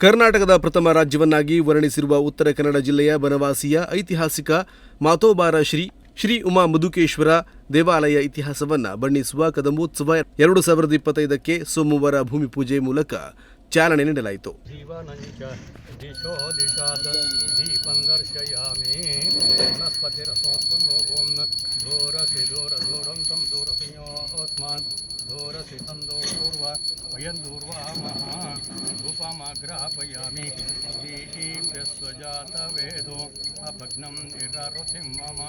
ಕರ್ನಾಟಕದ ಪ್ರಥಮ ರಾಜ್ಯವನ್ನಾಗಿ ವರ್ಣಿಸಿರುವ ಉತ್ತರ ಕನ್ನಡ ಜಿಲ್ಲೆಯ ಬನವಾಸಿಯ ಐತಿಹಾಸಿಕ ಮಾತೋಬಾರ ಶ್ರೀ ಶ್ರೀ ಉಮಾ ಮಧುಕೇಶ್ವರ ದೇವಾಲಯ ಇತಿಹಾಸವನ್ನು ಬಣ್ಣಿಸುವ ಕದಂಬೋತ್ಸವ ಎರಡು ಸಾವಿರದ ಇಪ್ಪತ್ತೈದಕ್ಕೆ ಸೋಮವಾರ ಭೂಮಿ ಪೂಜೆ ಮೂಲಕ ಚಾಲನೆ ನೀಡಲಾಯಿತು. ಓಂ वयं दूर्वामः धूपमाग्रापयामि दीप्यस्वजातवेदो अभग्नं निररुतिं मम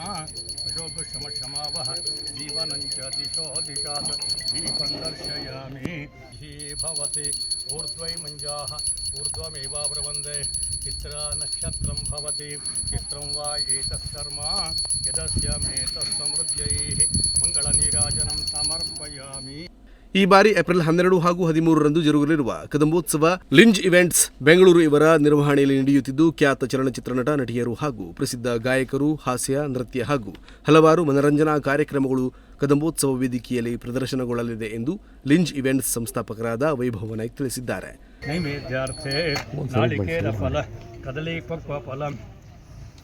शोभशमशमावः जीवनञ्च दिशो दिशात् दीपं दर्शयामि। धी भवति ऊर्ध्वै मञ्जाः ऊर्ध्वमेवा प्रबन्धे चित्रा नक्षत्रं भवति, चित्रं वा एतत्कर्म यदस्य ಈ ಬಾರಿ ಏಪ್ರಿಲ್ ಹನ್ನೆರಡು ಹಾಗೂ ಹದಿಮೂರರಂದು ಜರುಗಲಿರುವ ಕದಂಬೋತ್ಸವ ಲಿಂಜ್ ಇವೆಂಟ್ಸ್ ಬೆಂಗಳೂರು ಇವರ ನಿರ್ವಹಣೆಯಲ್ಲಿ ನಡೆಯುತ್ತಿದ್ದು ಖ್ಯಾತ ಚಲನಚಿತ್ರ ನಟ ನಟಿಯರು ಹಾಗೂ ಪ್ರಸಿದ್ಧ ಗಾಯಕರು ಹಾಸ್ಯ ನೃತ್ಯ ಹಾಗೂ ಹಲವಾರು ಮನರಂಜನಾ ಕಾರ್ಯಕ್ರಮಗಳು ಕದಂಬೋತ್ಸವ ವೇದಿಕೆಯಲ್ಲಿ ಪ್ರದರ್ಶನಗೊಳ್ಳಲಿದೆ ಎಂದು ಲಿಂಜ್ ಇವೆಂಟ್ಸ್ ಸಂಸ್ಥಾಪಕರಾದ ವೈಭವ ನಾಯ್ಕ್ ತಿಳಿಸಿದ್ದಾರೆ.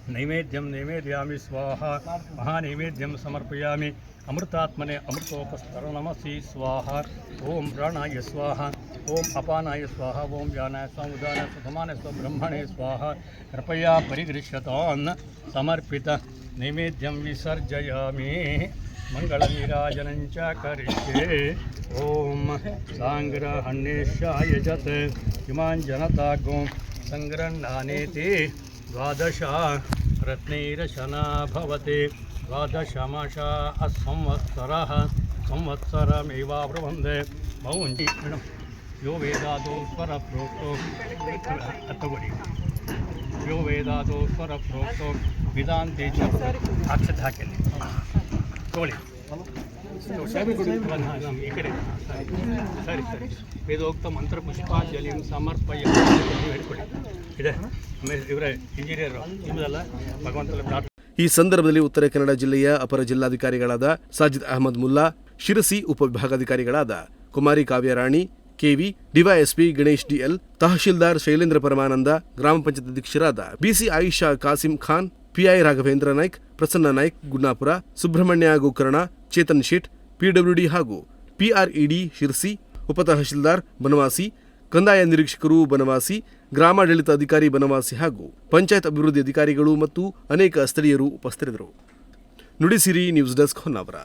नैवेद्यम नैवेद्यामि, स्वाहा। महानैवेद्यम समर्पयामी। अमृतात्मने अमृतोपस्तरणमसि, स्वाहा। ओम प्राणा स्वाहा। ओम अपानाय स्वाहा। ओम जानाय स्वाम उदान सुखमान स्व स्वब्रह्मणे स्वाहा। कृपया परिगृह्यतान् समर्पित। नैवेद्यम विसर्जयामि। मङ्गलविराजनं च करिष्ये। ॐ साङ्ग्रहण्येशाय जत् इमां गो सङ्ग्रन्नानेति द्वादश। रत्नैरशना भवति द्वादशमाशा संवत्सरः संवत्सरमेवाप्रबन्धे मौञ्जि यो वेदादो स्वरप्रोक्तो तगोरि यो वेदादो स्वरप्रोक्तो वेदान्ते च ಅಕ್ಷತೆ ಹಾಕಿಲ್ಲ ತಗೊಳ್ಳಿ ಈ ಕಡೆ ಸರಿ ಸರಿ ವೇದೋಕ್ತ ಮಂತ್ರ ಪುಷ್ಪಾಂಜಲಿಂ ಸಮರ್ಪಯ ನೀವು ಹೇಳ್ಕೊಳ್ಳಿ ಈ ಸಂದರ್ಭದಲ್ಲಿ ಉತ್ತರ ಕನ್ನಡ ಜಿಲ್ಲೆಯ ಅಪರ ಜಿಲ್ಲಾಧಿಕಾರಿಗಳಾದ ಸಾಜಿದ್ ಅಹಮದ್ ಮುಲ್ಲಾ, ಶಿರಸಿ ಉಪವಿಭಾಗಾಧಿಕಾರಿಗಳಾದ ಕುಮಾರಿ Kavyarani, KV, DYSP Ganesh DL, tahsildar Shailendra Paramananda, ಗ್ರಾಮ ಪಂಚಾಯತ್ ಅಧ್ಯಕ್ಷರಾದ ಬಿಸಿ ಆಯಿಷಾ ಕಾಸಿಂ ಖಾನ್, ಪಿಐ ರಾಘವೇಂದ್ರ ನಾಯ್ಕ್, ಪ್ರಸನ್ನ ನಾಯ್ಕ್ ಗುಡ್ನಾಪುರ ಸುಬ್ರಹ್ಮಣ್ಯ ಗೋಕರ್ಣ, ಚೇತನ್ ಶೇಟ್, ಪಿಡಬ್ಲ್ಯೂಡಿ ಹಾಗೂ ಪಿಆರ್ಇಡಿ ಶಿರ್ಸಿ ಉಪತಹಶೀಲ್ದಾರ್ ಬನವಾಸಿ ಕಂದಾಯ ನಿರೀಕ್ಷಕರು ಬನವಾಸಿ, ಗ್ರಾಮಾಡಳಿತ ಅಧಿಕಾರಿ ಬನವಾಸಿ ಹಾಗೂ ಪಂಚಾಯತ್ ಅಭಿವೃದ್ಧಿ ಅಧಿಕಾರಿಗಳು ಮತ್ತು ಅನೇಕ ಸ್ಥಳೀಯರು ಉಪಸ್ಥಿತರಿದ್ದರು. Nudisiri news desk Honnavar.